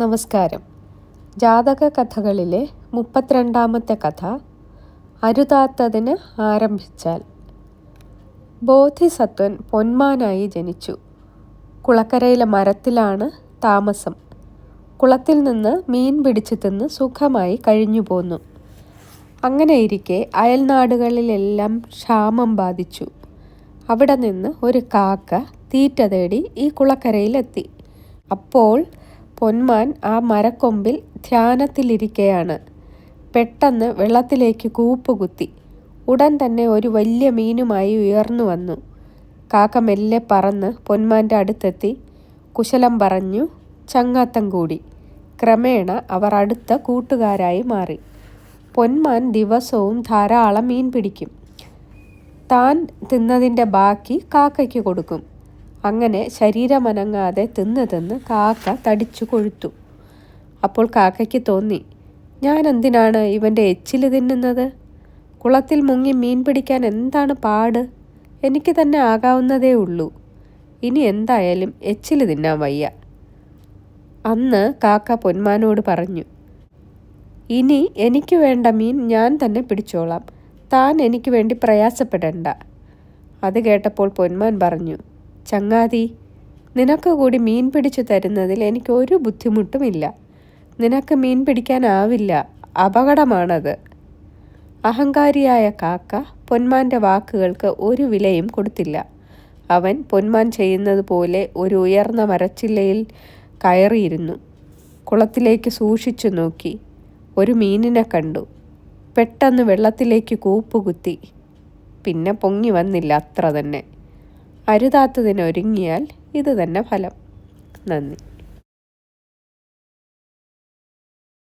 നമസ്കാരം. ജാതക കഥകളിലെ മുപ്പത്തിരണ്ടാമത്തെ കഥ അരുതാത്തതിന് ആരംഭിച്ചാൽ. ബോധിസത്വൻ പൊന്മാനായി ജനിച്ചു. കുളക്കരയിലെ മരത്തിലാണ് താമസം. കുളത്തിൽ നിന്ന് മീൻ പിടിച്ചു തിന്ന് സുഖമായി കഴിഞ്ഞു പോന്നു. അങ്ങനെയിരിക്കെ അയൽനാടുകളിലെല്ലാം ക്ഷാമം ബാധിച്ചു. അവിടെ നിന്ന് ഒരു കാക്ക തീറ്റ തേടി ഈ കുളക്കരയിലെത്തി. അപ്പോൾ പൊന്മാൻ ആ മരക്കൊമ്പിൽ ധ്യാനത്തിലിരിക്കെയാണ്. പെട്ടെന്ന് വെള്ളത്തിലേക്ക് കൂപ്പുകുത്തി. ഉടൻ തന്നെ ഒരു വലിയ മീനുമായി ഉയർന്നു വന്നു. കാക്ക മെല്ലെ പറന്ന് പൊന്മാന്റെ അടുത്തെത്തി. കുശലം പറഞ്ഞു ചങ്ങാത്തം കൂടി. ക്രമേണ അവർ അടുത്ത കൂട്ടുകാരായി മാറി. പൊന്മാൻ ദിവസവും ധാരാളം മീൻ പിടിക്കും. താൻ തിന്നതിന്റെ ബാക്കി കാക്കയ്ക്ക് കൊടുക്കും. അങ്ങനെ ശരീരമനങ്ങാതെ തിന്ന് തിന്ന് കാക്ക തടിച്ചു കൊഴുത്തു. അപ്പോൾ കാക്കയ്ക്ക് തോന്നി ഞാൻ എന്തിനാണ് ഇവന്റെ എച്ചിൽ തിന്നുന്നത്? കുളത്തിൽ മുങ്ങി മീൻ പിടിക്കാൻ എന്താണ് പാട്? എനിക്ക് തന്നെ ആകാവുന്നതേ ഉള്ളൂ. ഇനി എന്തായാലും എച്ചിൽ തിന്നാൻ വയ്യ. അന്ന് കാക്ക പൊന്മാനോട് പറഞ്ഞു ഇനി എനിക്ക് വേണ്ട മീൻ ഞാൻ തന്നെ പിടിച്ചോളാം. താൻ എനിക്ക് വേണ്ടി പ്രയാസപ്പെടണ്ട. അത് കേട്ടപ്പോൾ പൊന്മാൻ പറഞ്ഞു ചങ്ങാതി നിനക്ക് കൂടി മീൻ പിടിച്ചു തരുന്നതിൽ എനിക്ക് ഒരു ബുദ്ധിമുട്ടുമില്ല. നിനക്ക് മീൻ പിടിക്കാനാവില്ല. അപകടമാണത്. അഹങ്കാരിയായ കാക്ക പൊന്മാന്റെ വാക്കുകൾക്ക് ഒരു വിലയും കൊടുത്തില്ല. അവൻ പൊന്മാൻ ചെയ്യുന്നത് പോലെ ഒരു ഉയർന്ന മരച്ചില്ലയിൽ കയറിയിരുന്നു. കുളത്തിലേക്ക് സൂക്ഷിച്ചു നോക്കി. ഒരു മീനിനെ കണ്ടു. പെട്ടെന്ന് വെള്ളത്തിലേക്ക് കൂപ്പുകുത്തി. പിന്നെ പൊങ്ങി വന്നില്ല അത്ര തന്നെ. അരുതാത്തതിനൊരുങ്ങിയാൽ ഇത് തന്നെ ഫലം. നന്ദി.